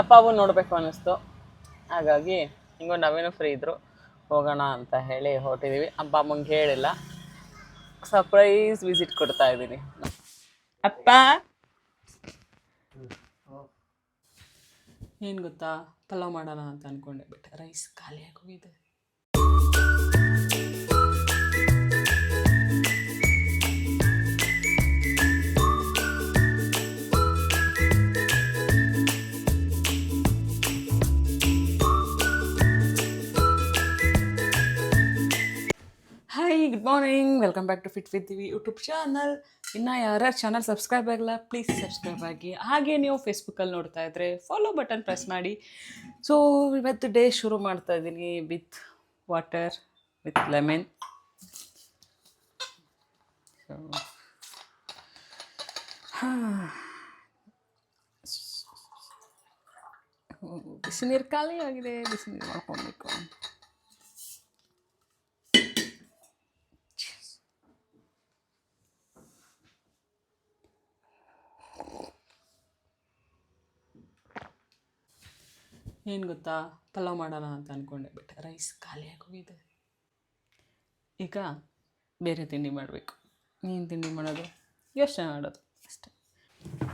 ಅಪ್ಪ ಅವು ನೋಡಬೇಕು ಅನ್ನಿಸ್ತು. ಹಾಗಾಗಿ ಹಿಂಗೋ ನಾವೇನು ಫ್ರೀ ಇದ್ದರು ಹೋಗೋಣ ಅಂತ ಹೇಳಿ ಹೊರಟಿದ್ದೀವಿ ಅಪ್ಪ ಅಮ್ಮಂಗೆ ಹೇಳಿಲ್ಲ. ಸರ್ಪ್ರೈಸ್ ವಿಸಿಟ್ ಕೊಡ್ತಾ ಇದ್ದೀನಿ. ಅಪ್ಪ! ಏನು ಗೊತ್ತಾ? ಪಲಾವ್ ಮಾಡೋಣ ಅಂತ ಅನ್ಕೊಂಡೆ, ಬಿಟ್ಟೆ ರೈಸ್ ಖಾಲಿಯಾಗಿ ಹೋಗಿದೆ. Good morning welcome back to fit with V YouTube channel ಇನ್ನು ಯಾರ್ಯಾರು ಚಾನಲ್ ಸಬ್ಸ್ಕ್ರೈಬ್ ಆಗಿಲ್ಲ ಪ್ಲೀಸ್ ಸಬ್ಸ್ಕ್ರೈಬ್ ಆಗಿ. ಹಾಗೆ ನೀವು ಫೇಸ್ಬುಕ್ಕಲ್ಲಿ ನೋಡ್ತಾ ಇದ್ರೆ ಫಾಲೋ ಬಟನ್ ಪ್ರೆಸ್ ಮಾಡಿ. ಸೊ ಇವತ್ತು ಡೇ ಶುರು ಮಾಡ್ತಾ ಇದ್ದೀನಿ ವಿತ್ ವಾಟರ್ ವಿತ್ ಲೆಮನ್ ಬಿಸಿನೀರು ಬಿಸಿ ನೀರು ಖಾಲಿ ಆಗಿದೆ ಬಿಸಿನೀರು ಮಾಡ್ಕೊಬೇಕು. ಏನು ಗೊತ್ತಾ? ಪಲಾವ್ ಮಾಡೋಣ ಅಂತ ಅಂದ್ಕೊಂಡೆ ಬಟ್ ರೈಸ್ ಖಾಲಿಯಾಗಿ ಹೋಗಿದೆ ಈಗ ಬೇರೆ ತಿಂಡಿ ಮಾಡಬೇಕು. ಏನು ತಿಂಡಿ ಮಾಡೋದು? ಯೋಚನೆ ಮಾಡೋದು ಅಷ್ಟೇ.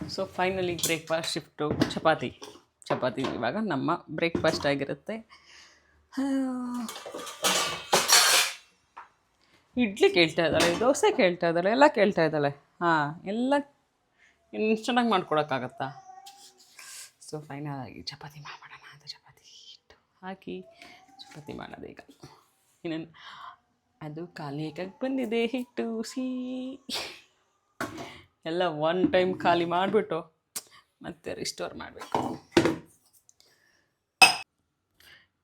So finally breakfast shift chapati. Chapati ಇವಾಗ ನಮ್ಮ ಬ್ರೇಕ್ಫಾಸ್ಟ್ ಆಗಿರುತ್ತೆ. ಇಡ್ಲಿ ಕೇಳ್ತಾ ಇದ್ದಾಳೆ, ದೋಸೆ ಕೇಳ್ತಾ ಇದ್ದಾಳೆ, ಎಲ್ಲ ಕೇಳ್ತಾ ಇದ್ದಾಳೆ. ಹಾಂ, ಎಲ್ಲ ಇನ್ನು ಚೆನ್ನಾಗಿ ಮಾಡ್ಕೊಡೋಕ್ಕಾಗತ್ತಾ? ಸೊ ಫೈನಲ್ ಆಗಿ ಚಪಾತಿ ಮಾಡಿ ಹಾಕಿ ಚಪಾತಿ ಮಾಡೋದೀಗ ಇನ್ನೇನು? ಅದು ಖಾಲಿ ಈಗ ಬಂದಿದೆ ಹಿಟ್ಟು, ಸೀ. ಎಲ್ಲ ಒನ್ ಟೈಮ್ ಖಾಲಿ ಮಾಡಿಬಿಟ್ಟು ಮತ್ತೆ ರಿಸ್ಟೋರ್ ಮಾಡಬೇಕು.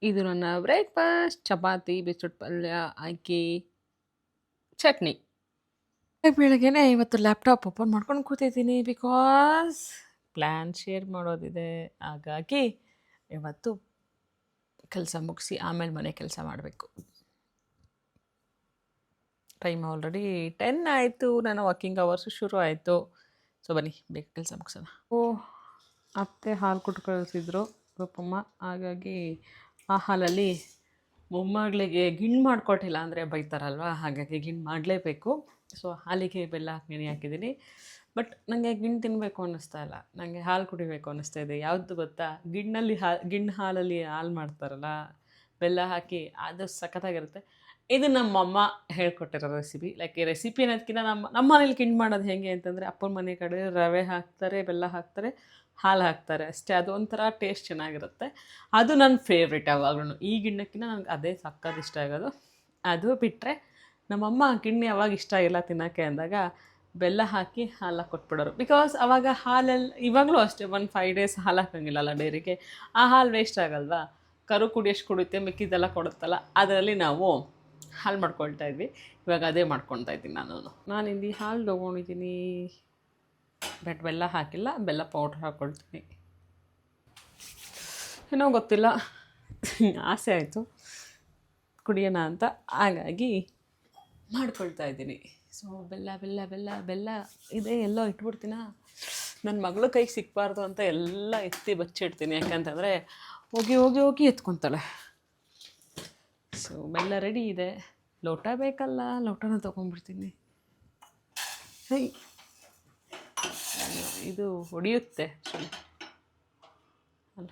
ಇದು ನನ್ನ ಬ್ರೇಕ್ಫಾಸ್ಟ್ ಚಪಾತಿ, ಬಿಸ್ಕುಟ್ ಪಲ್ಯ, ಅಕ್ಕಿ, ಚಟ್ನಿ. ಬೆಳಗ್ಗೆನೆ ಇವತ್ತು ಲ್ಯಾಪ್ಟಾಪ್ ಓಪನ್ ಮಾಡ್ಕೊಂಡು ಕೂತಿದ್ದೀನಿ ಬಿಕಾಸ್ ಪ್ಲ್ಯಾನ್ ಶೇರ್ ಮಾಡೋದಿದೆ. ಹಾಗಾಗಿ ಇವತ್ತು ಕೆಲಸ ಮುಗಿಸಿ ಆಮೇಲೆ ಮನೆ ಕೆಲಸ ಮಾಡಬೇಕು. ಟೈಮ್ ಆಲ್ರೆಡಿ ಟೆನ್ ಆಯಿತು, ನನ್ನ ವಾಕಿಂಗ್ ಅವರ್ಸು ಶುರು ಆಯಿತು. ಸೊ ಬನ್ನಿ, ಬೇಗ ಕೆಲಸ ಮುಗಿಸೋಣ. ಓ, ಅತ್ತೆ ಹಾಲು ಕೊಟ್ಟು ಕಳಿಸಿದ್ರು ರೂಪಮ್ಮ ಹಾಗಾಗಿ ಆ ಹಾಲಲ್ಲಿ ಮೊಮ್ಮಗಳಿಗೆ ಗಿಣ್ಣು ಮಾಡಿಕೊಟ್ಟಿಲ್ಲ ಅಂದರೆ ಬೈತಾರಲ್ವ? ಹಾಗಾಗಿ ಗಿಣ್ಣು ಮಾಡಲೇಬೇಕು. ಸೊ ಹಾಲಿಗೆ ಬೆಲ್ಲ ಹಾಕಿ ನೆನೆ ಹಾಕಿದ್ದೀನಿ. ಬಟ್ ನನಗೆ ಗಿಣ್ಣು ತಿನ್ನಬೇಕು ಅನ್ನಿಸ್ತಾ ಇಲ್ಲ. ನನಗೆ ಹಾಲು ಕುಡಿಬೇಕು ಅನ್ನಿಸ್ತಾ ಇದೆ. ಯಾವುದು ಗೊತ್ತಾ? ಗಿಣ್ಣಲ್ಲಿ ಹಾ, ಗಿಣ್ಣು ಹಾಲಲ್ಲಿ ಹಾಲು ಮಾಡ್ತಾರಲ್ಲ, ಬೆಲ್ಲ ಹಾಕಿ ಅದು ಸಖತ್ತಾಗಿರುತ್ತೆ. ಇದು ನಮ್ಮಮ್ಮ ಹೇಳ್ಕೊಟ್ಟಿರೋ ರೆಸಿಪಿ ಲೈಕ್ ಈ ರೆಸಿಪಿ ಅನ್ನೋದಕ್ಕಿಂತ ನಮ್ಮ ನಮ್ಮ ಮನೇಲಿ ಗಿಣ್ಣು ಮಾಡೋದು ಹೇಗೆ ಅಂತಂದರೆ, ಅಪ್ಪನ ಮನೆ ಕಡೆ ರವೆ ಹಾಕ್ತಾರೆ, ಬೆಲ್ಲ ಹಾಕ್ತಾರೆ, ಹಾಲು ಹಾಕ್ತಾರೆ ಅಷ್ಟೇ. ಅದು ಒಂಥರ ಟೇಸ್ಟ್ ಚೆನ್ನಾಗಿರುತ್ತೆ. ಅದು ನನ್ನ ಫೇವ್ರೆಟ್ ಯಾವಾಗಲೂ ಈ ಗಿಣ್ಣಕ್ಕಿಂತ ನನಗೆ ಅದೇ ಸಕ್ಕದ ಇಷ್ಟ ಆಗೋದು. ಅದು ಬಿಟ್ಟರೆ ನಮ್ಮಮ್ಮ ಗಿಣ್ಣು ಯಾವಾಗ ಇಷ್ಟ ಇಲ್ಲ ತಿನ್ನೋಕ್ಕೆ ಅಂದಾಗ ಬೆಲ್ಲ ಹಾಕಿ ಹಾಲು ಕೊಟ್ಬಿಡೋರು. ಬಿಕಾಸ್ ಅವಾಗ ಹಾಲಲ್ಲಿ ಇವಾಗಲೂ ಅಷ್ಟೇ ಒಂದು ಫೈವ್ ಡೇಸ್ ಹಾಲು ಹಾಕಂಗಿಲ್ಲಲ್ಲ ಡೈರಿಗೆ. ಆ ಹಾಲು ವೇಸ್ಟ್ ಆಗಲ್ವಾ? ಕರು ಕುಡಿಯೋಷ್ಟು ಕುಡಿಯುತ್ತೆ ಮಿಕ್ಕಿದ್ದೆಲ್ಲ ಕೊಡುತ್ತಲ್ಲ. ಅದರಲ್ಲಿ ನಾವು ಹಾಲು ಮಾಡ್ಕೊಳ್ತಾ ಇದ್ವಿ. ಇವಾಗ ಅದೇ ಮಾಡ್ಕೊಳ್ತಾ ಇದ್ದೀನಿ ನಾನು ನಾನು ಇಲ್ಲಿ ಹಾಲು ತೊಗೊಂಡಿದ್ದೀನಿ. ಬಟ್ ಬೆಲ್ಲ ಹಾಕಿಲ್ಲ, ಬೆಲ್ಲ ಪೌಡ್ರ್ ಹಾಕ್ಕೊಳ್ತೀನಿ ಏನೋ ಗೊತ್ತಿಲ್ಲ. ಆಸೆ ಆಯಿತು. ಕುಡಿಯೋಣ ಅಂತ. ಹಾಗಾಗಿ ಮಾಡ್ಕೊಳ್ತಾ ಇದ್ದೀನಿ. ಸೊ ಬೆಲ್ಲ ಬೆಲ್ಲ ಬೆಲ್ಲ ಬೆಲ್ಲ ಇದೆ, ಎಲ್ಲೋ ಇಟ್ಬಿಡ್ತೀನ? ನನ್ನ ಮಗಳು ಕೈಗೆ ಸಿಕ್ಬಾರ್ದು ಅಂತ ಎಲ್ಲ ಎತ್ತಿ ಬಚ್ಚಿಡ್ತೀನಿ. ಯಾಕಂತಂದರೆ ಹೋಗಿ ಹೋಗಿ ಹೋಗಿ ಎತ್ಕೊತಾಳೆ. ಸೊ ಬೆಲ್ಲ ರೆಡಿ ಇದೆ. ಲೋಟ ಬೇಕಲ್ಲ, ಲೋಟನ ತೊಗೊಂಡ್ಬಿಡ್ತೀನಿ. ಹೈ, ಇದು ಹೊಡೆಯುತ್ತೆ. ಅಲ್ಲ. ಅಲ್ಲ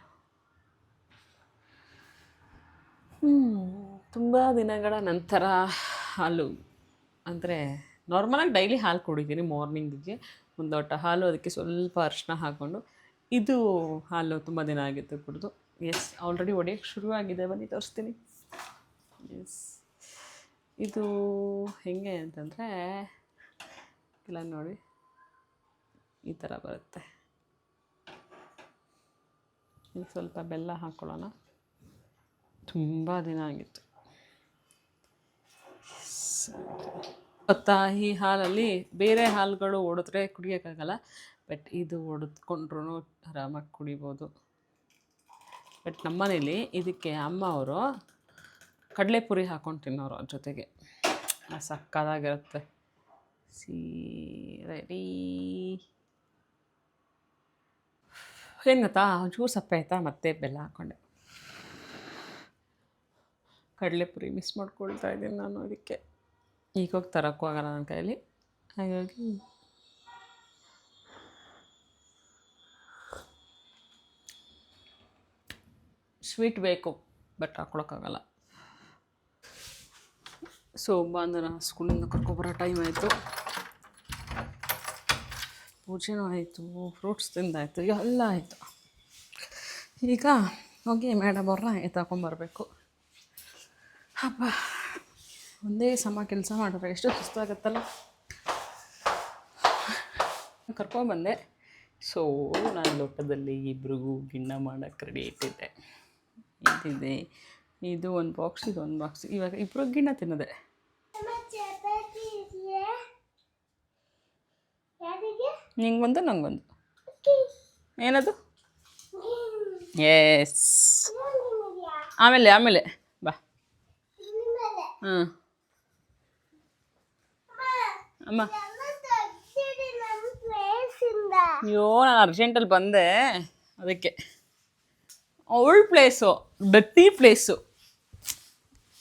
ತುಂಬ ದಿನಗಳ ನಂತರ ಹಾಲು. ಅಂದರೆ ನಾರ್ಮಲಾಗಿ ಡೈಲಿ ಹಾಲು ಕುಡಿತೀನಿ ಮಾರ್ನಿಂಗಿಗೆ ಒಂದು ಲೋಟ ಹಾಲು ಅದಕ್ಕೆ ಸ್ವಲ್ಪ ಅರಿಶಿನ ಹಾಕ್ಕೊಂಡು. ಇದು ಹಾಲು ತುಂಬ ದಿನ ಆಗಿತ್ತು ಕುಡಿದು. ಎಸ್ ಆಲ್ರೆಡಿ ಹೊಡೆಯೋಕ್ಕೆ ಶುರುವಾಗಿದೆ. ಬನ್ನಿ, ತೋರಿಸ್ತೀನಿ. ಎಸ್ ಇದು ಹೆಂಗೆ ಅಂತಂದರೆ, ಇಲ್ಲ ನೋಡಿ. ಈ ಥರ ಬರುತ್ತೆ. ಇಲ್ಲಿ ಸ್ವಲ್ಪ ಬೆಲ್ಲ ಹಾಕ್ಕೊಳ್ಳೋಣ ತುಂಬ ದಿನ ಆಗಿತ್ತು. ಗೊತ್ತಾ ಈ ಹಾಲಲ್ಲಿ ಬೇರೆ ಹಾಲುಗಳು ಓಡಿದ್ರೆ ಕುಡಿಯೋಕ್ಕಾಗಲ್ಲ. ಬಟ್ ಇದು ಹೊಡೆದ್ಕೊಂಡ್ರೂ ಆರಾಮಾಗಿ ಕುಡಿಬೋದು. ಬಟ್ ನಮ್ಮನೇಲಿ ಇದಕ್ಕೆ ಅಮ್ಮ ಅವರು ಕಡಲೆಪುರಿ ಹಾಕ್ಕೊಂಡು ತಿನ್ನೋರು ಅದ್ರ ಜೊತೆಗೆ. ಸಕ್ಕದಾಗಿರುತ್ತೆ. ಸಿ ರೆಡಿ ಏನು ಗೊತ್ತಾ ಒಂಚೂರು ಸಪ್ಪೆ ಆಯ್ತಾ? ಮತ್ತೆ ಬೆಲ್ಲ ಹಾಕ್ಕೊಂಡೆ ಕಡಲೆಪುರಿ ಮಿಸ್ ಮಾಡ್ಕೊಳ್ತಾ ಇದ್ದೀನಿ ನಾನು ಅದಕ್ಕೆ. ಈಗ ಹೋಗಿ ತರೋಕ್ಕೂ ಆಗಲ್ಲ ನನ್ನ ಕೈಯಲ್ಲಿ ಹಾಗಾಗಿ ಸ್ವೀಟ್ ಬೇಕು ಬಟ್ ಹಾಕ್ಕೊಳಕ್ಕಾಗಲ್ಲ ಸೊ ಬಾಂಧನ ಸ್ಕೂಲಿಂದ ಕರ್ಕೊಬರೋ ಟೈಮ್ ಆಯಿತು ಪೂಜೆನೂ ಆಯಿತು ಫ್ರೂಟ್ಸ್ ತಿಂದಾಯಿತು ಎಲ್ಲ ಆಯಿತು ಈಗ ಹೋಗಿ ಮೇಡಮ್ ಅವ್ರನ್ನ ಎತ್ತಾಕೊಂಬರ್ಬೇಕು ಹಬ್ಬ ಒಂದೇ ಸಮ ಕೆಲಸ ಮಾಡಿದ್ರೆ ಎಷ್ಟು ಸುಸ್ತಾಗತ್ತಲ್ಲ ಕರ್ಕೊಂಬಂದೆ ಸೊ ನಾನು ಲೋಟದಲ್ಲಿ ಇಬ್ರಿಗೂ ಗಿಣ್ಣ ಮಾಡೋಕ್ಕೆ ರೆಡಿ ಇಟ್ಟಿದ್ದೆ. ಇದಿದೆ. ಇದು ಒಂದು ಬಾಕ್ಸ್ ಇದು ಒಂದು ಬಾಕ್ಸ್ ಇವಾಗ ಇಬ್ಬರು ಗಿಣ್ಣ ತಿನ್ನೋದೆ. ನಿಂಗೊಂದು ನಂಗೊಂದು ಏನದು? ಎಸ್ ಆಮೇಲೆ ಆಮೇಲೆ. ಬಾ. ಹ್ಞೂ ಅಮ್ಮ. ಅಯ್ಯೋ ನಾನು ಅರ್ಜೆಂಟಲ್ಲಿ ಬಂದೆ. ಅದಕ್ಕೆ. ಅವಳ ಪ್ಲೇಸು ಡಟ್ಟಿ ಪ್ಲೇಸು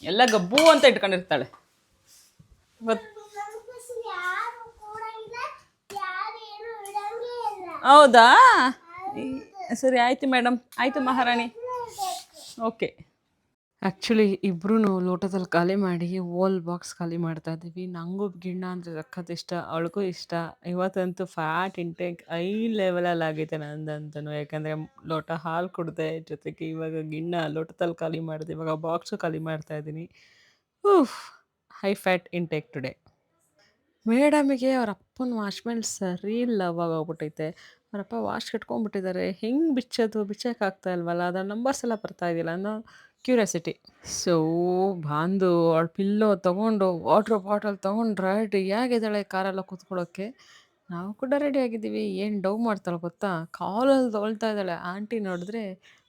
ಎಲ್ಲ ಗಬ್ಬು ಅಂತ ಇಟ್ಕೊಂಡಿರ್ತಾಳೆ. ಹೌದಾ? ಸರಿ ಆಯಿತು ಮೇಡಮ್ ಆಯಿತು ಮಹಾರಾಣಿ. ಓಕೆ ಆ್ಯಕ್ಚುಲಿ ಇಬ್ಬರೂ ಲೋಟದಲ್ಲಿ ಖಾಲಿ ಮಾಡಿ ಓಲ್ ಬಾಕ್ಸ್ ಖಾಲಿ ಮಾಡ್ತಾ ಇದ್ದೀವಿ. ನನಗೂ ಗಿಣ್ಣ ಅಂದರೆ ಸಖತ್ ಇಷ್ಟ, ಅವಳಿಗೂ ಇಷ್ಟ. ಇವತ್ತಂತೂ ಫ್ಯಾಟ್ ಇಂಟೇಕ್ ಐ ಲೆವೆಲಲ್ಲಿ ಆಗೈತೆ ನಂದಂತೂ. ಯಾಕಂದರೆ ಲೋಟ ಹಾಲು ಕುಡಿದೆ, ಜೊತೆಗೆ ಇವಾಗ ಗಿಣ್ಣ ಲೋಟದಲ್ಲಿ ಖಾಲಿ ಮಾಡಿದೆ, ಇವಾಗ ಬಾಕ್ಸು ಖಾಲಿ ಮಾಡ್ತಾ ಇದ್ದೀನಿ. ಊಫ್ ಹೈ ಫ್ಯಾಟ್ ಇಂಟೇಕ್ ಟುಡೇ ಮೇಡಮಿಗೆ ಅವ್ರ ಅಪ್ಪನ ವಾಶ್ ಮೇಲೆ ಸರಿ ಲವ್ ಆಗೋಗ್ಬಿಟ್ಟೈತೆ. ಅವರಪ್ಪ ವಾಶ್ ಕಟ್ಕೊಂಡ್ಬಿಟ್ಟಿದ್ದಾರೆ. ಹೆಂಗೆ ಬಿಚ್ಚೋದು? ಬಿಚ್ಚೋಕ್ಕಾಗ್ತಾ ಇಲ್ವಲ್ಲ? ಅದರ ನಂಬರ್ಸ್ ಎಲ್ಲ ಬರ್ತಾ ಇದೆಯಲ್ಲ? ಅನ್ನೋ ಕ್ಯೂರಿಯಾಸಿಟಿ ಸೊ ಬಾಂದು ಅವಳ ಪಿಲ್ಲೋ ತಗೊಂಡು, ವಾಟ್ರ್ ಬಾಟಲ್ ತೊಗೊಂಡು ರೆಡಿಯಾಗಿದ್ದಾಳೆ ಕಾರೆಲ್ಲ ಕೂತ್ಕೊಳ್ಳೋಕ್ಕೆ ನಾವು ಕೂಡ ರೆಡಿ ಆಗಿದ್ದೀವಿ. ಏನು ಡೌ ಮಾಡ್ತಾಳೆ ಗೊತ್ತಾ? ಕಾಲಲ್ಲಿ ತೊಳ್ತಾ ಇದ್ದಾಳೆ. ಆಂಟಿ ನೋಡಿದ್ರೆ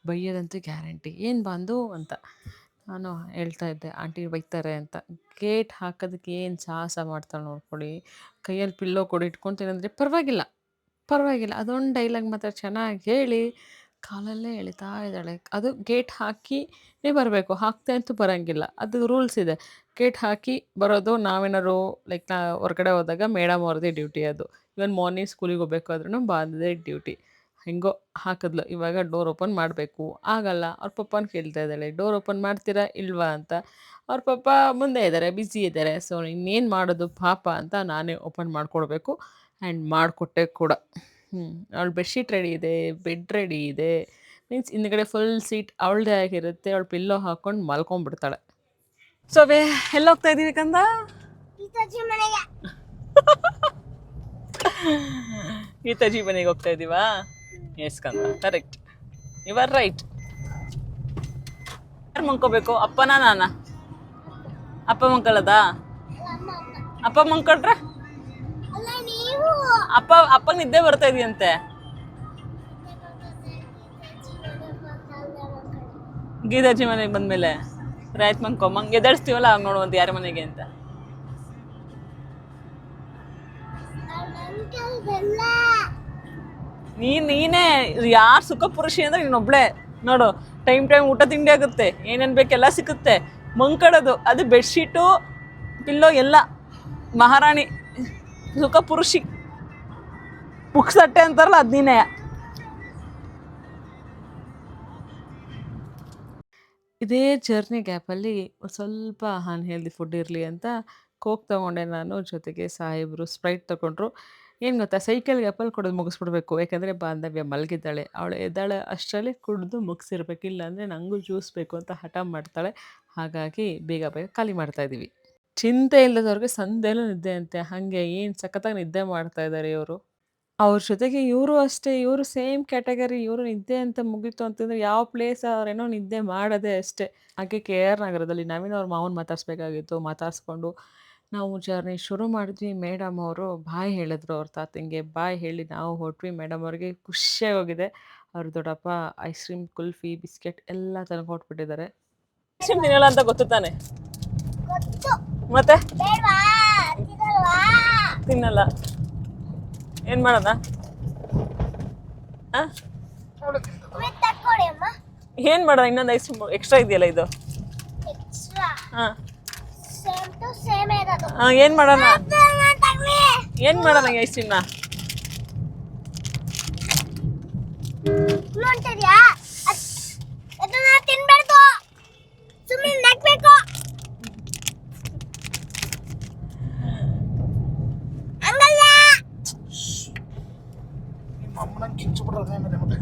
ಬೈಯೋದಂತೂ ಗ್ಯಾರಂಟಿ ಏನು ಬಾಂದು ಅಂತ ನಾನು ಹೇಳ್ತಾ ಇದ್ದೆ. ಆಂಟಿ ಬೈತಾರೆ ಅಂತ. ಗೇಟ್ ಹಾಕೋದಕ್ಕೆ ಏನು ಸಾಹಸ ಮಾಡ್ತಾಳೆ ನೋಡ್ಕೊಳ್ಳಿ. ಕೈಯಲ್ಲಿ ಪಿಲ್ಲೋ ಕೊಡಿ ಇಟ್ಕೊತೀನಿ ಅಂದರೆ ಪರವಾಗಿಲ್ಲ. ಪರವಾಗಿಲ್ಲ. ಅದೊಂದು ಡೈಲಾಗ್ ಮಾತ್ರ ಚೆನ್ನಾಗಿ ಹೇಳಿ ಕಾಲಲ್ಲೇ ಎಳಿತಾ ಇದ್ದಾಳೆ. ಅದು ಗೇಟ್ ಹಾಕಿನೇ ಬರಬೇಕು. ಹಾಕ್ತೇ ಅಂತೂ ಬರೋಂಗಿಲ್ಲ. ಅದು ರೂಲ್ಸ್ ಇದೆ. ಗೇಟ್ ಹಾಕಿ ಬರೋದು ನಾವೇನಾದ್ರು ಲೈಕ್ ನಾ ಹೊರಗಡೆ ಹೋದಾಗ ಮೇಡಮ್ ಅವ್ರದ್ದೇ ಡ್ಯೂಟಿ ಅದು. ಇವನ್ ಮಾರ್ನಿಂಗ್ ಸ್ಕೂಲಿಗೆ ಹೋಗ್ಬೇಕಾದ್ರೂ ಬಾಂಧದೇ ಡ್ಯೂಟಿ ಹೆಂಗೋ ಹಾಕಿದ್ಲು. ಇವಾಗ ಡೋರ್ ಓಪನ್ ಮಾಡಬೇಕು. ಆಗಲ್ಲ. ಅವ್ರ ಪಪ್ಪನ ಕೇಳ್ತಾ ಇದ್ದಾಳೆ. ಡೋರ್ ಓಪನ್ ಮಾಡ್ತೀರಾ ಇಲ್ವಾ? ಅಂತ. ಅವ್ರ ಪಪ್ಪ ಮುಂದೆ ಇದ್ದಾರೆ. ಬ್ಯುಸಿ ಇದ್ದಾರೆ. ಸೊ ಇನ್ನೇನು ಮಾಡೋದು ಪಾಪ ಅಂತ ನಾನೇ ಓಪನ್ ಮಾಡಿಕೊಡ್ಬೇಕು. ಆ್ಯಂಡ್ ಮಾಡಿಕೊಟ್ಟೆ ಕೂಡ. ಹ್ಞೂ ಬೆಡ್ ಬೆಡ್ಶೀಟ್ ರೆಡಿ ಇದೆ ಬೆಡ್ ರೆಡಿ ಇದೆ. ಮೀನ್ಸ್ ಹಿಂದ್ಗಡೆ ಫುಲ್ ಸೀಟ್ ಅವಳದೇ ಆಗಿರುತ್ತೆ ಅವಳು ಪಿಲ್ಲೋ ಹಾಕೊಂಡು ಮಲ್ಕೊಂಡ್ಬಿಡ್ತಾಳೆ. ಸೊ ವೇ ಎಲ್ಲ ಹೋಗ್ತಾ ಇದ್ದೀವಿ ಕಂದ? ಗೀತಾಜಿ ಮನೆಗೆ. ಹೋಗ್ತಾ ಇದ್ದೀವಾ? ಎಸ್ ಕಂದ. ಕರೆಕ್ಟ್ ಯು ಆರ್ ರೈಟ್ ಯಾರು ಮಂಕೋಬೇಕು ಅಪ್ಪನ ನಾನ? ಅಪ್ಪ ಮಂಕಳದ ಅಪ್ಪ ಮಂಕೊಟ್ರೆ ಅಪ್ಪ ಅಪ್ಪ ನಿದ್ದೆ ಬರ್ತಾ ಇದೆಯಂತೆ? ಗೀತಾಜಿ ಮನೆಗೆ ಬಂದ್ಮೇಲೆ. ರಾಯ್ತು ಮಂಕೋ ಮಂಗ್ ಎದಳಿಸ್ತೀವಲ್ಲ ನೋಡು ನೋಡುವಂತ ಯಾರ ಮನೆಗೆ ಅಂತ. ನೀನ್, ನೀನೇ ಯಾರು ಸುಖ ಪುರುಷಿ ಅಂದ್ರೆ ನೀನೊಬ್ಳೆ ನೋಡು, ಟೈಮ್ ಟೈಮ್ ಊಟ ತಿಂಡಿ ಆಗುತ್ತೆ. ಏನೇನ್ ಬೇಕೆಲ್ಲ ಸಿಕ್ಕುತ್ತೆ ಮಂಕಡೋದು ಅದು ಬೆಡ್ಶೀಟು, ಪಿಲ್ಲೋ, ಎಲ್ಲ. ಮಹಾರಾಣಿ. ಸುಖ ಪುರುಷಿ. ಪುಕ್ಸಟ್ಟೆ ಅಂತಾರಲ್ಲ ಅದು ನೀನೇ ಇದೇ ಜರ್ನಿ ಗ್ಯಾಪಲ್ಲಿ ಸ್ವಲ್ಪ ಅನ್ಹೆಲ್ದಿ ಫುಡ್ ಇರಲಿ ಅಂತ ಕೋಕ್ ತೊಗೊಂಡೆ ನಾನು, ಜೊತೆಗೆ ಸಾಹೇಬರು ಸ್ಪ್ರೈಟ್ ತೊಗೊಂಡ್ರು. ಏನು ಗೊತ್ತಾ ಸೈಕಲ್ ಗ್ಯಾಪಲ್ಲಿ ಕುಡಿದು ಮುಗಿಸ್ಬಿಡ್ಬೇಕು. ಯಾಕಂದರೆ ಬಾಂಧವ್ಯ ಮಲಗಿದ್ದಾಳೆ. ಅವಳು ಎದ್ದಾಳೆ ಅಷ್ಟರಲ್ಲಿ ಕುಡಿದು ಮುಗಿಸಿರ್ಬೇಕು. ಇಲ್ಲ ಅಂದರೆ ನನಗೂ ಜ್ಯೂಸ್ ಬೇಕು ಅಂತ ಹಠ ಮಾಡ್ತಾಳೆ. ಹಾಗಾಗಿ ಬೇಗ ಬೇಗ ಖಾಲಿ ಮಾಡ್ತಾ ಇದ್ದೀವಿ. ಚಿಂತೆ ಇಲ್ಲದವ್ರಿಗೆ ಸಂದೇಲೂ ನಿದ್ದೆ ಅಂತೆ ಹಾಗೆ ಏನು ಸಖತ್ತಾಗಿ ನಿದ್ದೆ ಮಾಡ್ತಾ ಇದ್ದಾರೆ ಇವರು? ಅವ್ರ ಜೊತೆಗೆ ಇವರು ಅಷ್ಟೇ, ಇವರು ಸೇಮ್ ಕ್ಯಾಟಗರಿ, ಇವರು ನಿದ್ದೆ ಅಂತ ಮುಗೀತು ಅಂತಂದ್ರೆ ಯಾವ ಪ್ಲೇಸ್ ಅವ್ರೇನೋ ನಿದ್ದೆ ಮಾಡೋದೇ ಅಷ್ಟೇ. ಹಾಗೆ ಕೆ ಆರ್ ನಗರದಲ್ಲಿ ನವೀನ್ ಅವ್ರ ಮಾವನ ಮಾತಾಡ್ಸ್ಬೇಕಾಗಿತ್ತು, ಮಾತಾಡಿಸ್ಕೊಂಡು ನಾವು ಜರ್ನಿ ಶುರು ಮಾಡಿದ್ವಿ. ಮೇಡಮ್ ಅವರು ಬಾಯ್ ಹೇಳಿದ್ರು ಅವ್ರ ತಾತಂಗೆ, ಬಾಯ್ ಹೇಳಿ ನಾವು ಹೊಟ್ವಿ ಮೇಡಮ್ ಅವ್ರಿಗೆ ಖುಷಿಯಾಗಿ ಹೋಗಿದೆ. ಅವ್ರ ದೊಡ್ಡಪ್ಪ ಐಸ್ ಕ್ರೀಮ್ ಕುಲ್ಫಿ ಬಿಸ್ಕೆಟ್ ಎಲ್ಲ ತಂದು ಕೊಟ್ಬಿಟ್ಟಿದ್ದಾರೆ ಐಸ್ ಕ್ರೀಮ್ ತಿನ್ನಲ್ಲ ಅಂತ ಗೊತ್ತು ತಾನೆ? ಮತ್ತೆ? ತಿನ್ನಲ್ಲ. ಏನು ಮಾಡೋದ? ಏನು ಮಾಡೋಣ ಇನ್ನೊಂದು ಐಸ್ ಎಕ್ಸ್ಟ್ರಾ ಇದೆಯಲ್ಲ ಇದು? ಹಾಂ ಏನು ಮಾಡೋಣ? ಏನ್ ಮಾಡೋಣ ಐಸ್ ಕ್ರೀಮ್ನ ನೋಡ್ತಿದ್ಯಾ ಅದ್- ಅದನ್ನ ತಿನ್ಬಾರ್ದು ಸುಮ್ಮನೆ ನಗ್ಬೇಕು ಹಂಗಲ್ಲ ನಿಮ್ಮ ಅಮ್ಮನ ಕಿಂಚ್ಬಿಟ್ರೆ ಆಮೇಲೆ ಮತ್ತೆ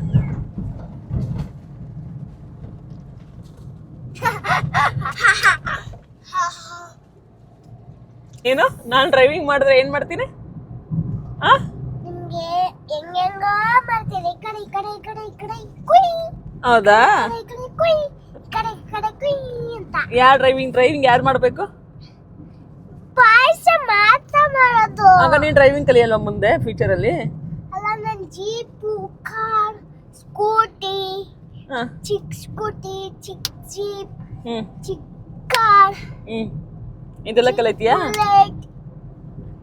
ಏನು ನಾನು ಡ್ರೈವಿಂಗ್ ಮಾಡಿದ್ರೆ ಏನು ಮಾಡ್ತೀನಿ? ಕುಯ್. ಹೌದಾ? ಈ ಕಡೆ ಕುಯ್. ಕಡೆ ಕಡೆ ಕುಯ್ ಅಂತ. ಯಾರು ಡ್ರೈವಿಂಗ್ ಡ್ರೈವಿಂಗ್ ಯಾರು ಮಾಡಬೇಕು? ಆಗ ನೀನು ಡ್ರೈವಿಂಗ್ ಕಲಿಯಲ್ವಾ ಮುಂದೆ ಫ್ಯೂಚರಲ್ಲಿ ಅಲ್ಲ? ನನ್ ಜೀಪು ಕಾರ್ ಸ್ಕೂಟಿ ಹಾಂ. ಚಿಕ್ಕ ಸ್ಕೂಟಿ ಚಿಕ್ ಜೀಪ್ ಚಿಕ್ಕ ಕಾರ್ ಇದೆಲ್ಲ ಕಲಿತೀಯಾ?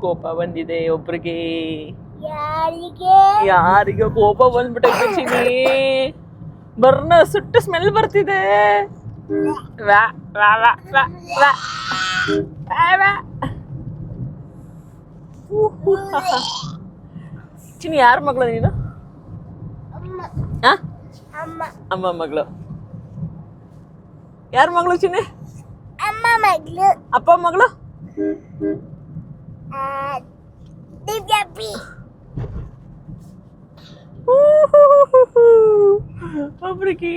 ಕೋಪ ಬಂದಿದೆ ಒಬ್ರಿಗೆ. ಯಾರಿಗೆ? ಯಾರಿಗೆ ಕೋಪ ಬಂದ್ಬಿಟ್ಟೈತೆ ಚಿನಿ ಬರ್ನ ಸುಟ್ಟು ಸ್ಮೆಲ್ ಬರ್ತಿದೆ. ವ್ಯಾ, ವ್ಯಾ, ವ್ಯಾ, ವ್ಯಾ, ವ್ಯಾ. ವ್ಯಾ, ವ್ಯಾ. ಹೂ, ಹೂ, ಹಾ, ಹಾ. ಚಿನಿ ಯಾರ ಮಗಳು ನೀನು? ಅಮ್ಮ. ಆ? ಅಮ್ಮ. ಅಮ್ಮ ಮಗಳು. ಯಾರ ಮಗಳು ಚಿನಿ ಅಮ್ಮ ಮಗಳು. ಅಪ್ಪ ಮಗಳು? ಒಬ್ರಿಗೆ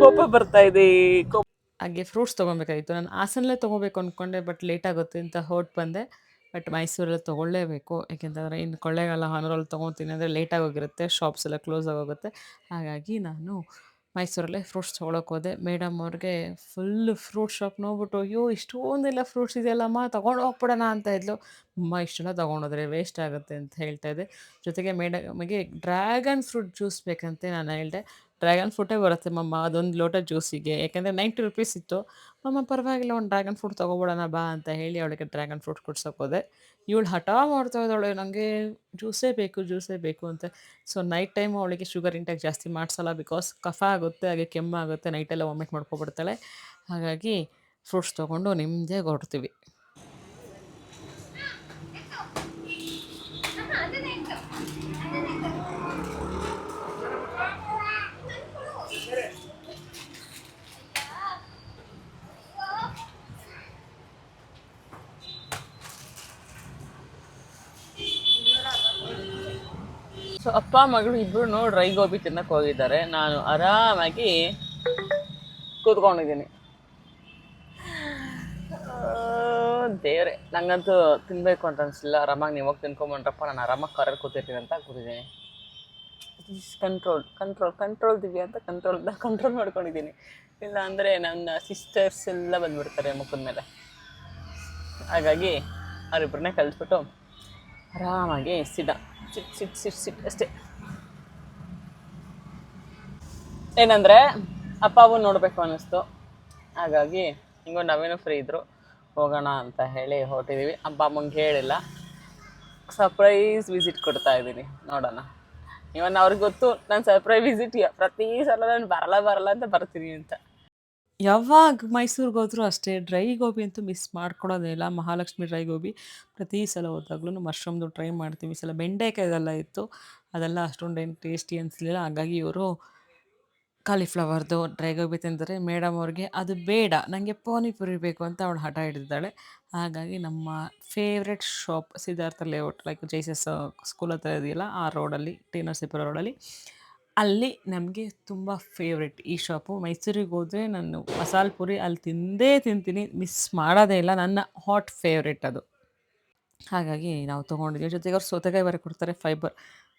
ಕೋಪ ಬರ್ತಾ ಇದೆ. ಕೋಪ ಹಾಗೆ ಫ್ರೂಟ್ಸ್ ತೊಗೊಬೇಕಾಗಿತ್ತು ನಾನು ಹಾಸನಲ್ಲೇ ತಗೋಬೇಕು ಅಂದ್ಕೊಂಡೆ ಬಟ್ ಲೇಟ್ ಆಗುತ್ತೆ ಅಂತ ಹೊರಟು ಬಂದೆ. ಬಟ್ ಮೈಸೂರಲ್ಲಿ ತೊಗೊಳ್ಳೇಬೇಕು. ಯಾಕೆಂತಂದರೆ ಇನ್ನು ಕೊಳ್ಳೇಗಾಲ ಹಾನೂರಲ್ಲಿ ತೊಗೊತೀನಿ ಅಂದರೆ ಲೇಟಾಗಿ ಹೋಗಿರುತ್ತೆ ಶಾಪ್ಸ್ ಎಲ್ಲ ಕ್ಲೋಸ್ ಆಗೋಗುತ್ತೆ. ಹಾಗಾಗಿ ನಾನು ಮೈಸೂರಲ್ಲೇ ಫ್ರೂಟ್ಸ್ ತೊಗೊಳಕ್ಕೆ ಹೋದೆ. ಮೇಡಮ್ ಅವ್ರಿಗೆ ಫುಲ್ ಫ್ರೂಟ್ ಶಾಪ್ ನೋಡ್ಬಿಟ್ಟು, ಅಯ್ಯೋ, ಇಷ್ಟೊಂದೆಲ್ಲ ಫ್ರೂಟ್ಸ್ ಇದೆಯಲ್ಲಮ್ಮ, ತೊಗೊಂಡು ಹೋಗ್ಬಿಡೋಣ ಅಂತ ಇದ್ಲು. ಅಮ್ಮ, ಇಷ್ಟೆಲ್ಲ ತೊಗೊಂಡೋದ್ರೆ ವೇಸ್ಟ್ ಆಗುತ್ತೆ ಅಂತ ಹೇಳ್ತಾ ಇದ್ದೆ. ಜೊತೆಗೆ ಮೇಡಮ್ಗೆ ಡ್ರ್ಯಾಗನ್ ಫ್ರೂಟ್ ಜ್ಯೂಸ್ ಬೇಕಂತೆ ನಾನು ಹೇಳಿದೆ. ಡ್ರ್ಯಾಗನ್ ಫ್ರೂಟೇ ಬರುತ್ತೆ ಮಮ್ಮ, ಅದೊಂದು ಲೋಟ ಜ್ಯೂಸಿಗೆ ಯಾಕೆಂದರೆ ನೈಂಟಿ ರುಪೀಸ್ ಇತ್ತು. ಮಮ್ಮ, ಪರವಾಗಿಲ್ಲ, ಒಂದು ಡ್ರ್ಯಾಗನ್ ಫ್ರೂಟ್ ತೊಗೊಬಿಡೋಣ ಬಾ ಅಂತ ಹೇಳಿ ಅವಳಿಗೆ ಡ್ರ್ಯಾಗನ್ ಫ್ರೂಟ್ ಕುಡ್ಸೋಕೋದೆ ಇವಳು ಹಠ ಮಾಡ್ತಾ ಇದ್ದಾಳೆ ನನಗೆ ಜ್ಯೂಸೇ ಬೇಕು ಜ್ಯೂಸೇ ಬೇಕು ಅಂತ. ಸೊ ನೈಟ್ ಟೈಮ್ ಅವಳಿಗೆ ಶುಗರ್ ಇಂಟ್ಯಾಕ್ ಜಾಸ್ತಿ ಮಾಡಿಸಲ್ಲ ಬಿಕಾಸ್ ಕಫ ಆಗುತ್ತೆ, ಹಾಗೆ ಕೆಮ್ಮಾಗುತ್ತೆ ನೈಟೆಲ್ಲ ವಾಮಿಟ್ ಮಾಡ್ಕೊಬಿಡ್ತಾಳೆ. ಹಾಗಾಗಿ ಫ್ರೂಟ್ಸ್ ತೊಗೊಂಡು ನೆಮ್ಮದಿಯಾಗಿ ಹೊರಡ್ತೀವಿ ಸೊ ಅಪ್ಪ, ಮಗಳು ಇಬ್ಬರು ರೈ ಗೋಬಿ ತಿನ್ನಕ್ಕೆ ಹೋಗಿದ್ದಾರೆ. ನಾನು ಆರಾಮಾಗಿ ಕೂತ್ಕೊಂಡಿದ್ದೀನಿ. ದೇವ್ರೆ, ನಂಗಂತೂ ತಿನ್ನಬೇಕು ಅಂತ ಅನಿಸಿಲ್ಲ. ಆರಾಮಾಗಿ ನೀವು ಹೋಗಿ ತಿನ್ಕೊಂಬಂಡ್ರಪ್ಪ ನಾನು ಆರಾಮಾಗಿ ಕಾರಲ್ಲಿ ಕೂತಿರ್ತೀನಿ ಅಂತ ಕೂತಿದ್ದೀನಿ. ಕಂಟ್ರೋಲ್ ಕಂಟ್ರೋಲ್ ಕಂಟ್ರೋಲ್ ದಿವ್ಯ ಅಂತ ಕಂಟ್ರೋಲ್ ಕಂಟ್ರೋಲ್ ಮಾಡ್ಕೊಂಡಿದ್ದೀನಿ. ಇಲ್ಲ ಅಂದರೆ ನನ್ನ ಸಿಸ್ಟರ್ಸ್ ಎಲ್ಲ ಬಂದುಬಿಡ್ತಾರೆ ಮುಖದ ಮೇಲೆ. ಹಾಗಾಗಿ ಅವರಿಬ್ಬರನ್ನೇ ಕಳಿಸ್ಬಿಟ್ಟು ಆರಾಮಾಗಿ ಸಿಡ ಸಿಟ್ ಸಿಟ್ ಸಿಟ್ ಸಿಟ್ ಅಷ್ಟೇ. ಏನಂದರೆ ಅಪ್ಪ ಅವು ನೋಡಬೇಕು ಅನ್ನಿಸ್ತು. ಹಾಗಾಗಿ, ಹಿಂಗೋ ನಾವೇನು ಫ್ರೀ ಇದ್ದರು ಹೋಗೋಣ ಅಂತ ಹೇಳಿ ಹೊರಟಿದ್ದೀವಿ ಅಪ್ಪ ಅಮ್ಮಂಗೆ ಹೇಳಿಲ್ಲ. ಸರ್ಪ್ರೈಸ್ ವಿಸಿಟ್ ಕೊಡ್ತಾ ಇದ್ದೀನಿ. ನೋಡೋಣ. ಇವನ್ ಅವ್ರಿಗೆ ಗೊತ್ತು, ನಾನು ಸರ್ಪ್ರೈಸ್ ವಿಸಿಟ್ ಪ್ರತಿ ಸಲ ನಾನು ಬರಲ್ಲ ಬರಲ್ಲ ಅಂತ ಬರ್ತೀನಿ ಅಂತ. ಯಾವಾಗ ಮೈಸೂರಿಗೆ ಹೋದರೂ ಅಷ್ಟೇ ಡ್ರೈ ಗೋಬಿ ಅಂತೂ ಮಿಸ್ ಮಾಡ್ಕೊಳೋದೇ ಇಲ್ಲ. ಮಹಾಲಕ್ಷ್ಮಿ ಡ್ರೈ ಗೋಬಿ ಪ್ರತಿ ಸಲ ಹೋದಾಗ್ಲೂ ಮಶ್ರೂಮ್ದು ಟ್ರೈ ಮಾಡ್ತೀವಿ. ಈ ಸಲ ಬೆಂಡೆಕಾಯ್ದೆಲ್ಲ ಇತ್ತು. ಅದೆಲ್ಲ ಅಷ್ಟೊಂದೇನು ಟೇಸ್ಟಿ ಅನಿಸ್ಲಿಲ್ಲ. ಹಾಗಾಗಿ ಇವರು ಕಾಲಿಫ್ಲವರ್ದು ಡ್ರೈ ಗೋಬಿ ತಿಂದರೆ ಮೇಡಮ್ ಅವ್ರಿಗೆ ಅದು ಬೇಡ ನನಗೆ ಪೋನಿಪುರಿ ಬೇಕು ಅಂತ ಅವಳು ಹಠ ಹಿಡಿದಿದ್ದಾಳೆ. ಹಾಗಾಗಿ ನಮ್ಮ favourite shop Siddhartha layout like Jesus school ಹತ್ರ ಇದೆಯಲ್ಲ, ಆ ರೋಡಲ್ಲಿ ಟಿ ನರಸೀಪುರ ರೋಡಲ್ಲಿ ಅಲ್ಲಿ ನಮಗೆ ತುಂಬ ಫೇವ್ರೆಟ್ ಈ ಶಾಪು ಮೈಸೂರಿಗೆ ಹೋದರೆ ನಾನು ಮಸಾಲೆ ಪುರಿ ಅಲ್ಲಿ ತಿಂದೇ ತಿಂತೀನಿ ಮಿಸ್ ಮಾಡೋದೇ ಇಲ್ಲ, ನನ್ನ ಹಾಟ್ ಫೇವ್ರೆಟ್ ಅದು. ಹಾಗಾಗಿ ನಾವು ತೊಗೊಂಡಿದ್ದೀವಿ. ಜೊತೆಗೆ ಅವ್ರು ಸೌತೆಕಾಯಿ ಬೇರೆ ಕೊಡ್ತಾರೆ ಫೈಬರ್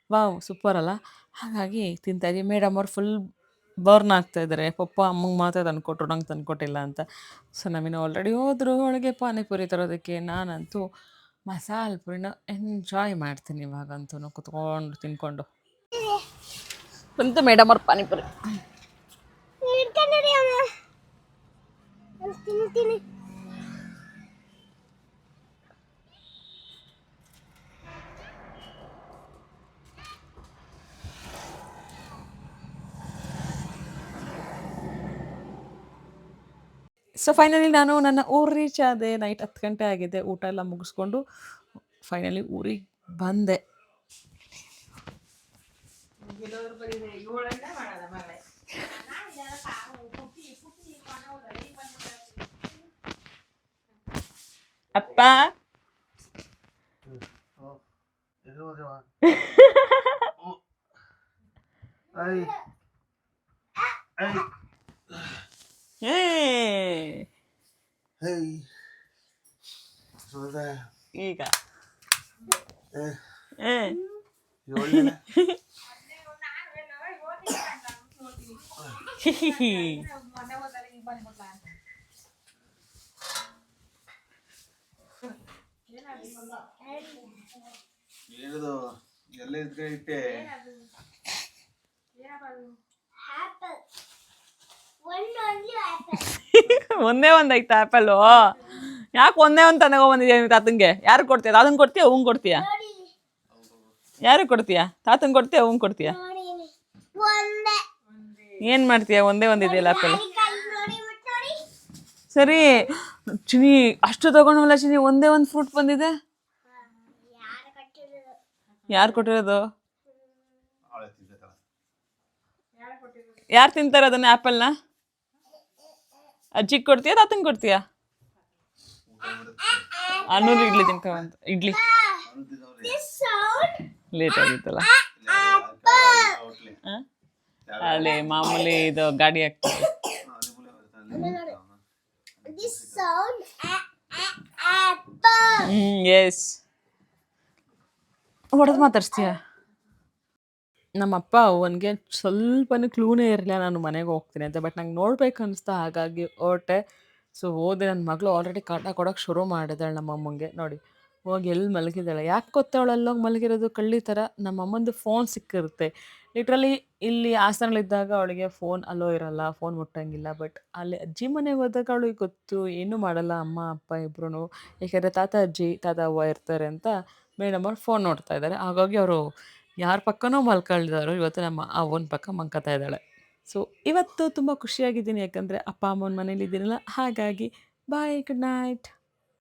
ವಾ ಸೂಪರ್ ಅಲ್ಲ? ಹಾಗಾಗಿ ತಿಂತಾಯಿದ್ವಿ ಮೇಡಮ್ ಅವ್ರು ಫುಲ್ ಬರ್ನ್ ಆಗ್ತಾ ಇದ್ದಾರೆ. ಪಪ್ಪ ಅಮ್ಮಂಗೆ ಮಾತ್ರ ತಂದುಕೊಟ್ರು ನಂಗೆ ತಂದುಕೊಟ್ಟಿಲ್ಲ ಅಂತ. ಸೊ ನಮಿನ ಆಲ್ರೆಡಿ ಹೋದ್ರು ಒಳಗೆ ಪಾನಿಪುರಿ ತರೋದಕ್ಕೆ. ನಾನಂತೂ ಮಸಾಲೆ ಪುರಿನ ಎಂಜಾಯ್ ಮಾಡ್ತೀನಿ ಇವಾಗಂತೂ, ಕುತ್ಕೊಂಡು ತಿನ್ಕೊಂಡು. ಬಂತು ಮೇಡಮ್ ಅವ್ರ ಪಾನಿಪುರಿ. ಸೊ ಫೈನಲಿ ನಾನು ನನ್ನ ಊರು ರೀಚ್ ಆದೆ ನೈಟ್ ಹತ್ತು ಗಂಟೆ ಆಗಿದೆ ಊಟ ಎಲ್ಲ ಮುಗಿಸ್ಕೊಂಡು ಫೈನಲಿ ಊರಿಗೆ ಬಂದೆ. ಅಪ್ಪ ಎಲ್ಲಿ ಹೋದೆವ ಐ ಐ ಏ ಹೇ ಹೋದೆ ಈಗ ಏ ಏ ಏಳಿಲ್ಲ ಏನದು? ಎಲ್ಲ ಇದ್ರೆ ಇಟ್ಟೆ? ಆಪಲ್ ಒಂದು ಆ್ಯಪಲ್ಲು ಯಾಕೆ ಒಂದೇ ಒಂದು ತನಗ ಬಂದಿದ್ಯಾ ತಾತಂಗೆ ಯಾರು ಕೊಡ್ತೀಯ? ತಾತಂಗೆ ಕೊಡ್ತೀಯ ಅವ್ನು ಕೊಡ್ತೀಯ? ಯಾರು ಕೊಡ್ತೀಯ? ತಾತಂಗೆ ಕೊಡ್ತೀಯ ಅವ್ನು ಕೊಡ್ತೀಯ? ಒಂದೇ. ಏನು ಮಾಡ್ತೀಯ ಒಂದೇ ಒಂದಿದೆಯಲ್ಲ ನೋಡಿ ಸರಿ ಚಿನಿ ಅಷ್ಟು ತಗೊಂಡವಲ್ಲ ಚಿನಿ ಒಂದೇ ಒಂದು ಫ್ರೂಟ್ ಬಂದಿದೆ ಯಾರು ಕಟ್ಟಿರೋದು ಯಾರು ತಿಂತಾರೆ ಅದನ್ನ ಆ್ಯಪಲ್ನ ಅಜ್ಜಿಗೆ ಕೊಡ್ತೀಯಾ ತಾತಂಗೆ ಕೊಡ್ತೀಯಾ ಅನ್ನೂರು ಇಡ್ಲಿ ತಿನ್ಕೊಂತ ಇಡ್ಲಿ ಲೇಟ್ ಆಗಿತ್ತಲ್ಲ? ಅಲ್ಲಿ ಮಾಮೂಲಿ ಇದು ಗಾಡಿ ಆಗ್ತದೆ ಹ್ಮ್ ಎಸ್ ಹೊಡೆದು ಮಾತಾಡ್ಸ್ತೀಯ? ನಮ್ಮಪ್ಪ ಅವನಿಗೆ ಸ್ವಲ್ಪನೂ ಕ್ಲೂನೇ ಇರಲಿಲ್ಲ. ನಾನು ಮನೆಗೆ ಹೋಗ್ತೀನಿ ಅಂತ ಬಟ್ ನಂಗೆ ನೋಡ್ಬೇಕು ಅನಿಸ್ತಾ ಹಾಗಾಗಿ ಹೊರಟೆ. ಸೊ ಹೋದೆ. ನನ್ನ ಮಗಳು ಆಲ್ರೆಡಿ ಕಾಟ ಕೊಡೋಕೆ ಶುರು ಮಾಡಿದಾಳೆ ನಮ್ಮ ಅಮ್ಮಂಗೆ. ನೋಡಿ ಹೋಗಿ ಎಲ್ಲಿ ಮಲಗಿದ್ದಾಳೆ ಯಾಕೆ ಗೊತ್ತಾಳೆ ಅಲ್ಲೋಗಿ ಮಲಗಿರೋದು ಕಳ್ಳಿ ಥರ ನಮ್ಮ ಅಮ್ಮಂದು ಫೋನ್ ಸಿಕ್ಕಿರುತ್ತೆ. ಲಿಟ್ರಲಿ ಇಲ್ಲಿ ಹಾಸನಲ್ಲಿದ್ದಾಗ ಅವಳಿಗೆ ಫೋನ್ ಅಲ್ಲೋ ಇರಲ್ಲ ಫೋನ್ ಮುಟ್ಟಂಗಿಲ್ಲ. ಬಟ್ ಅಲ್ಲಿ ಅಜ್ಜಿ ಮನೆಗೆ ಹೋದಾಗ ಅವಳಿಗೆ ಗೊತ್ತು, ಏನೂ ಮಾಡಲ್ಲ ಅಮ್ಮ, ಅಪ್ಪ ಇಬ್ರು ಏಕೆಂದರೆ ತಾತ, ಅಜ್ಜಿ, ತಾತ, ಅವ್ವ ಇರ್ತಾರೆ ಅಂತ ಮೇಡಮ್ ಅವ್ರು ಫೋನ್ ನೋಡ್ತಾ ಇದ್ದಾರೆ. ಹಾಗಾಗಿ ಅವರು ಯಾರ ಪಕ್ಕನೂ ಮಲ್ಕೊಳ್ಳಿದಾರೋ ಇವತ್ತು ನಮ್ಮ ಅವನ ಪಕ್ಕ ಮಂಕತಾ ಇದ್ದಾಳೆ. ಸೊ ಇವತ್ತು ತುಂಬ ಖುಷಿಯಾಗಿದ್ದೀನಿ. ಯಾಕಂದರೆ ಅಪ್ಪ, ಅಮ್ಮನ ಮನೇಲಿ ಇದ್ದೀನಲ್ಲ. ಹಾಗಾಗಿ ಬಾಯ್ ಗುಡ್ ನೈಟ್